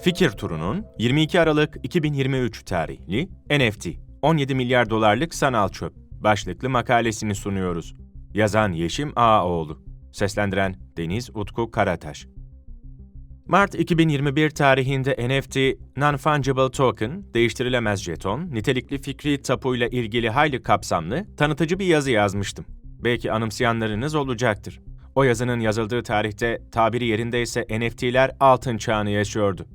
Fikir Turu'nun 22 Aralık 2023 tarihli NFT 17 milyar dolarlık sanal çöp başlıklı makalesini sunuyoruz. Yazan Yeşim Ağaoğlu. Seslendiren Deniz Utku Karataş. Mart 2021 tarihinde NFT, Non-Fungible Token, değiştirilemez jeton, nitelikli fikri tapuyla ilgili hayli kapsamlı, tanıtıcı bir yazı yazmıştım. Belki anımsayanlarınız olacaktır. O yazının yazıldığı tarihte tabiri yerindeyse NFT'ler altın çağını yaşıyordu.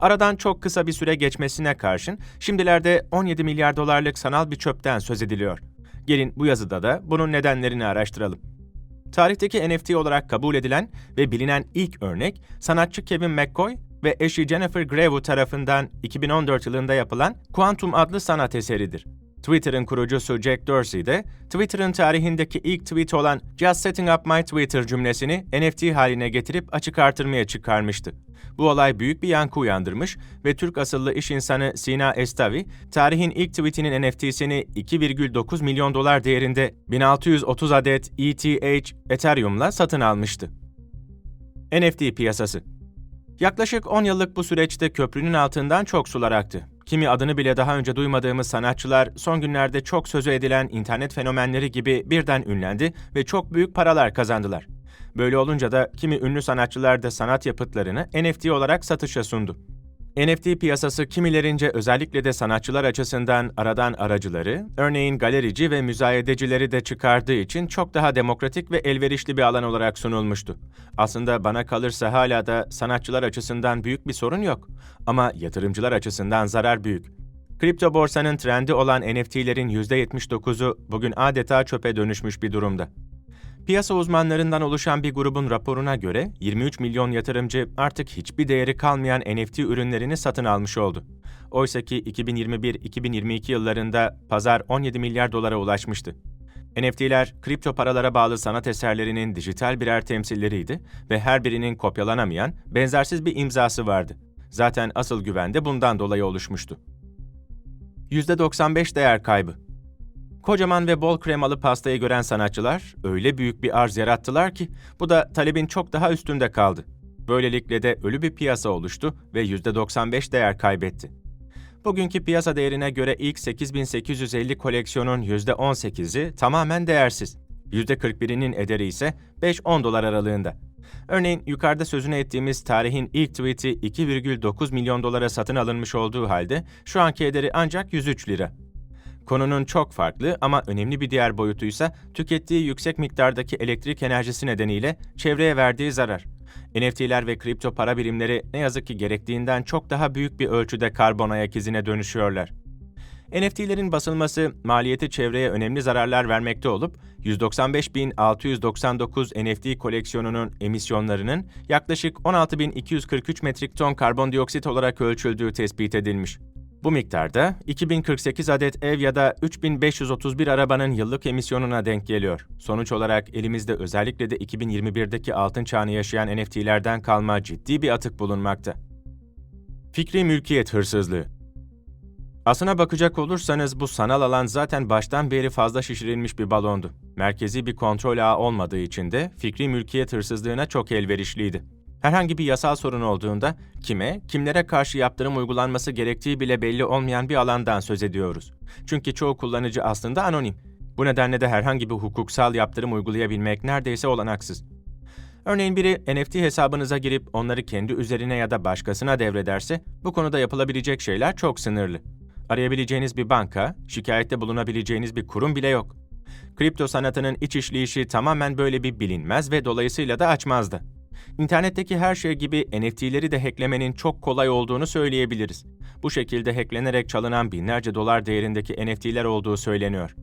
Aradan çok kısa bir süre geçmesine karşın şimdilerde 17 milyar dolarlık sanal bir çöpten söz ediliyor. Gelin bu yazıda da bunun nedenlerini araştıralım. Tarihteki NFT olarak kabul edilen ve bilinen ilk örnek sanatçı Kevin McCoy ve eşi Jennifer Grevy tarafından 2014 yılında yapılan Quantum adlı sanat eseridir. Twitter'ın kurucusu Jack Dorsey de Twitter'ın tarihindeki ilk tweet olan "Just setting up my Twitter" cümlesini NFT haline getirip açık artırmaya çıkarmıştı. Bu olay büyük bir yankı uyandırmış ve Türk asıllı iş insanı Sina Estavi, tarihin ilk tweetinin NFT'sini 2,9 milyon dolar değerinde 1630 adet ETH Ethereum'la satın almıştı. NFT piyasası Yaklaşık 10 yıllık bu süreçte köprünün altından çok sular aktı. Kimi adını bile daha önce duymadığımız sanatçılar son günlerde çok sözü edilen internet fenomenleri gibi birden ünlendi ve çok büyük paralar kazandılar. Böyle olunca da kimi ünlü sanatçılar da sanat yapıtlarını NFT olarak satışa sundu. NFT piyasası kimilerince özellikle de sanatçılar açısından aradan aracıları, örneğin galerici ve müzayedecileri de çıkardığı için çok daha demokratik ve elverişli bir alan olarak sunulmuştu. Aslında bana kalırsa hala da sanatçılar açısından büyük bir sorun yok. Ama yatırımcılar açısından zarar büyük. Kripto borsanın trendi olan NFT'lerin %79'u bugün adeta çöpe dönüşmüş bir durumda. Piyasa uzmanlarından oluşan bir grubun raporuna göre 23 milyon yatırımcı artık hiçbir değeri kalmayan NFT ürünlerini satın almış oldu. Oysa ki 2021-2022 yıllarında pazar 17 milyar dolara ulaşmıştı. NFT'ler kripto paralara bağlı sanat eserlerinin dijital birer temsilleriydi ve her birinin kopyalanamayan, benzersiz bir imzası vardı. Zaten asıl güven de bundan dolayı oluşmuştu. %95 değer kaybı Kocaman ve bol kremalı pastayı gören sanatçılar öyle büyük bir arz yarattılar ki bu da talebin çok daha üstünde kaldı. Böylelikle de ölü bir piyasa oluştu ve %95 değer kaybetti. Bugünkü piyasa değerine göre ilk 8850 koleksiyonun %18'i tamamen değersiz. %41'inin ederi ise 5-10 dolar aralığında. Örneğin yukarıda sözünü ettiğimiz tarihin ilk tweet'i 2,9 milyon dolara satın alınmış olduğu halde şu anki ederi ancak 103 lira. Konunun çok farklı ama önemli bir diğer boyutuysa tükettiği yüksek miktardaki elektrik enerjisi nedeniyle çevreye verdiği zarar. NFT'ler ve kripto para birimleri ne yazık ki gerektiğinden çok daha büyük bir ölçüde karbon ayak izine dönüşüyorlar. NFT'lerin basılması maliyeti çevreye önemli zararlar vermekte olup 195.699 NFT koleksiyonunun emisyonlarının yaklaşık 16.243 metrik ton karbondioksit olarak ölçüldüğü tespit edilmiş. Bu miktarda 2048 adet ev ya da 3531 arabanın yıllık emisyonuna denk geliyor. Sonuç olarak elimizde özellikle de 2021'deki altın çağını yaşayan NFT'lerden kalma ciddi bir atık bulunmakta. Fikri mülkiyet hırsızlığı Aslına bakacak olursanız bu sanal alan zaten baştan beri fazla şişirilmiş bir balondu. Merkezi bir kontrol ağı olmadığı için de fikri mülkiyet hırsızlığına çok elverişliydi. Herhangi bir yasal sorun olduğunda kime, kimlere karşı yaptırım uygulanması gerektiği bile belli olmayan bir alandan söz ediyoruz. Çünkü çoğu kullanıcı aslında anonim. Bu nedenle de herhangi bir hukuksal yaptırım uygulayabilmek neredeyse olanaksız. Örneğin biri NFT hesabınıza girip onları kendi üzerine ya da başkasına devrederse bu konuda yapılabilecek şeyler çok sınırlı. Arayabileceğiniz bir banka, şikayette bulunabileceğiniz bir kurum bile yok. Kripto sanatının iç işleyişi tamamen böyle bir bilinmez ve dolayısıyla da açmazdı. İnternetteki her şey gibi NFT'leri de hacklemenin çok kolay olduğunu söyleyebiliriz. Bu şekilde hacklenerek çalınan binlerce dolar değerindeki NFT'ler olduğu söyleniyor.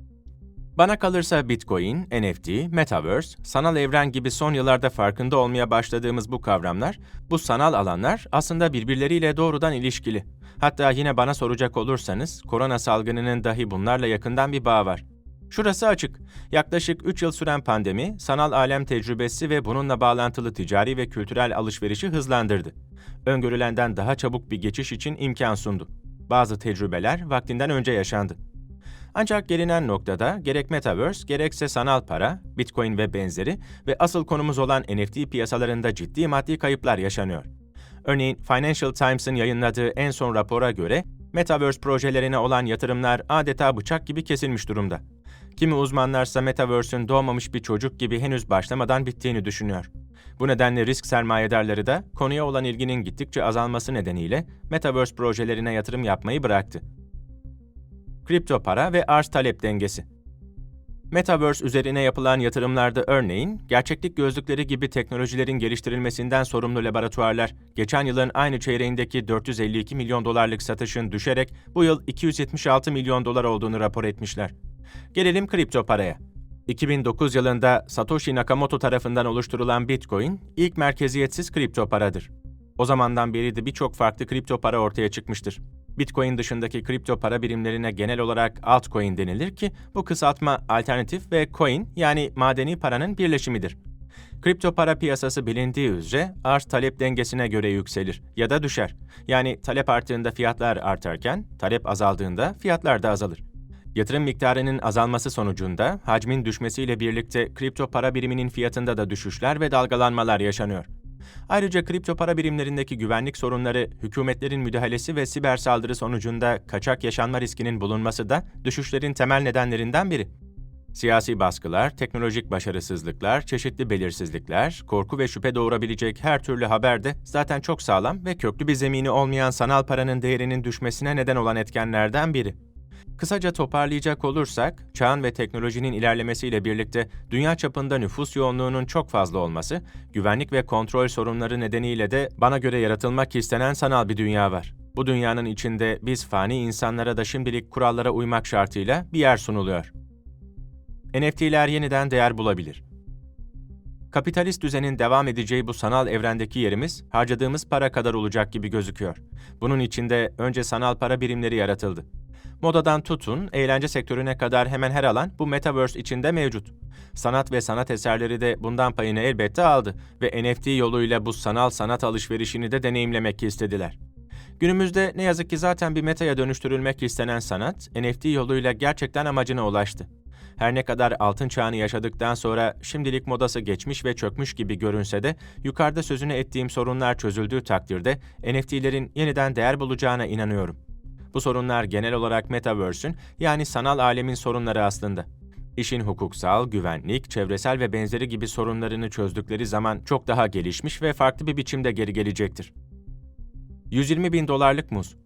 Bana kalırsa Bitcoin, NFT, Metaverse, sanal evren gibi son yıllarda farkında olmaya başladığımız bu kavramlar, bu sanal alanlar aslında birbirleriyle doğrudan ilişkili. Hatta yine bana soracak olursanız, korona salgınının dahi bunlarla yakından bir bağ var. Şurası açık. Yaklaşık 3 yıl süren pandemi, sanal alem tecrübesi ve bununla bağlantılı ticari ve kültürel alışverişi hızlandırdı. Öngörülenden daha çabuk bir geçiş için imkan sundu. Bazı tecrübeler vaktinden önce yaşandı. Ancak gelinen noktada gerek Metaverse gerekse sanal para, Bitcoin ve benzeri ve asıl konumuz olan NFT piyasalarında ciddi maddi kayıplar yaşanıyor. Örneğin Financial Times'ın yayınladığı en son rapora göre Metaverse projelerine olan yatırımlar adeta bıçak gibi kesilmiş durumda. Kimi uzmanlarsa Metaverse'ün doğmamış bir çocuk gibi henüz başlamadan bittiğini düşünüyor. Bu nedenle risk sermayedarları da konuya olan ilginin gittikçe azalması nedeniyle Metaverse projelerine yatırım yapmayı bıraktı. Kripto para ve arz talep dengesi. Metaverse üzerine yapılan yatırımlarda örneğin, gerçeklik gözlükleri gibi teknolojilerin geliştirilmesinden sorumlu laboratuvarlar, geçen yılın aynı çeyreğindeki 452 milyon dolarlık satışın düşerek bu yıl 276 milyon dolar olduğunu rapor etmişler. Gelelim kripto paraya. 2009 yılında Satoshi Nakamoto tarafından oluşturulan Bitcoin, ilk merkeziyetsiz kripto paradır. O zamandan beri de birçok farklı kripto para ortaya çıkmıştır. Bitcoin dışındaki kripto para birimlerine genel olarak altcoin denilir ki bu kısaltma alternatif ve coin yani madeni paranın birleşimidir. Kripto para piyasası bilindiği üzere arz talep dengesine göre yükselir ya da düşer. Yani talep arttığında fiyatlar artarken talep azaldığında fiyatlar da azalır. Yatırım miktarının azalması sonucunda hacmin düşmesiyle birlikte kripto para biriminin fiyatında da düşüşler ve dalgalanmalar yaşanıyor. Ayrıca kripto para birimlerindeki güvenlik sorunları, hükümetlerin müdahalesi ve siber saldırı sonucunda kaçak yaşanma riskinin bulunması da düşüşlerin temel nedenlerinden biri. Siyasi baskılar, teknolojik başarısızlıklar, çeşitli belirsizlikler, korku ve şüphe doğurabilecek her türlü haber de zaten çok sağlam ve köklü bir zemini olmayan sanal paranın değerinin düşmesine neden olan etkenlerden biri. Kısaca toparlayacak olursak, çağın ve teknolojinin ilerlemesiyle birlikte dünya çapında nüfus yoğunluğunun çok fazla olması, güvenlik ve kontrol sorunları nedeniyle de bana göre yaratılmak istenen sanal bir dünya var. Bu dünyanın içinde biz fani insanlara da şimdilik kurallara uymak şartıyla bir yer sunuluyor. NFT'ler yeniden değer bulabilir. Kapitalist düzenin devam edeceği bu sanal evrendeki yerimiz harcadığımız para kadar olacak gibi gözüküyor. Bunun içinde önce sanal para birimleri yaratıldı. Modadan tutun, eğlence sektörüne kadar hemen her alan bu metaverse içinde mevcut. Sanat ve sanat eserleri de bundan payını elbette aldı ve NFT yoluyla bu sanal sanat alışverişini de deneyimlemek istediler. Günümüzde ne yazık ki zaten bir metaya dönüştürülmek istenen sanat, NFT yoluyla gerçekten amacına ulaştı. Her ne kadar altın çağını yaşadıktan sonra şimdilik modası geçmiş ve çökmüş gibi görünse de yukarıda sözünü ettiğim sorunlar çözüldüğü takdirde NFT'lerin yeniden değer bulacağına inanıyorum. Bu sorunlar genel olarak Metaverse'ün yani sanal alemin sorunları aslında. İşin hukuksal, güvenlik, çevresel ve benzeri gibi sorunlarını çözdükleri zaman çok daha gelişmiş ve farklı bir biçimde geri gelecektir. 120 bin dolarlık muz.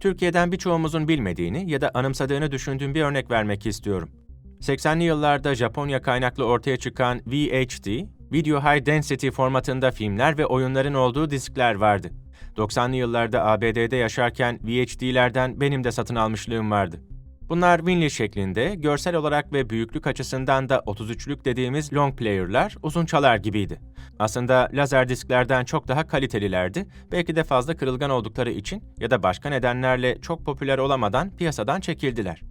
Türkiye'den birçoğumuzun bilmediğini ya da anımsadığını düşündüğüm bir örnek vermek istiyorum. 80'li yıllarda Japonya kaynaklı ortaya çıkan VHD, Video High Density formatında filmler ve oyunların olduğu diskler vardı. 90'lı yıllarda ABD'de yaşarken VHD'lerden benim de satın almışlığım vardı. Bunlar Winley şeklinde, görsel olarak ve büyüklük açısından da 33'lük dediğimiz long player'lar uzun çalar gibiydi. Aslında lazer disklerden çok daha kalitelilerdi, belki de fazla kırılgan oldukları için ya da başka nedenlerle çok popüler olamadan piyasadan çekildiler.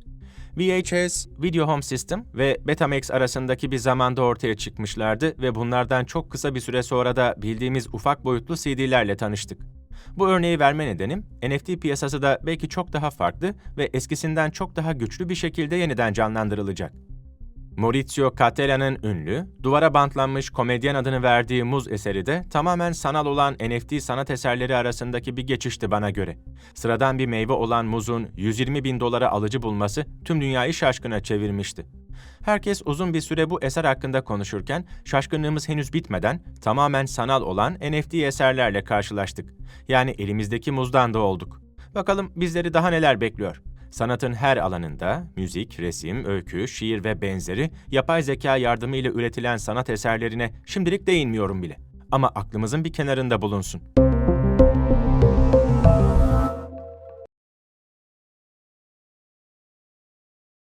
VHS, Video Home System ve Betamax arasındaki bir zamanda ortaya çıkmışlardı ve bunlardan çok kısa bir süre sonra da bildiğimiz ufak boyutlu CD'lerle tanıştık. Bu örneği verme nedenim, NFT piyasası da belki çok daha farklı ve eskisinden çok daha güçlü bir şekilde yeniden canlandırılacak. Maurizio Catella'nın ünlü, duvara bantlanmış komedyen adını verdiği Muz eseri de tamamen sanal olan NFT sanat eserleri arasındaki bir geçişti bana göre. Sıradan bir meyve olan muzun 120 bin dolara alıcı bulması tüm dünyayı şaşkına çevirmişti. Herkes uzun bir süre bu eser hakkında konuşurken şaşkınlığımız henüz bitmeden tamamen sanal olan NFT eserlerle karşılaştık. Yani elimizdeki muzdan da olduk. Bakalım bizleri daha neler bekliyor? Sanatın her alanında, müzik, resim, öykü, şiir ve benzeri yapay zeka yardımıyla üretilen sanat eserlerine şimdilik değinmiyorum bile. Ama aklımızın bir kenarında bulunsun.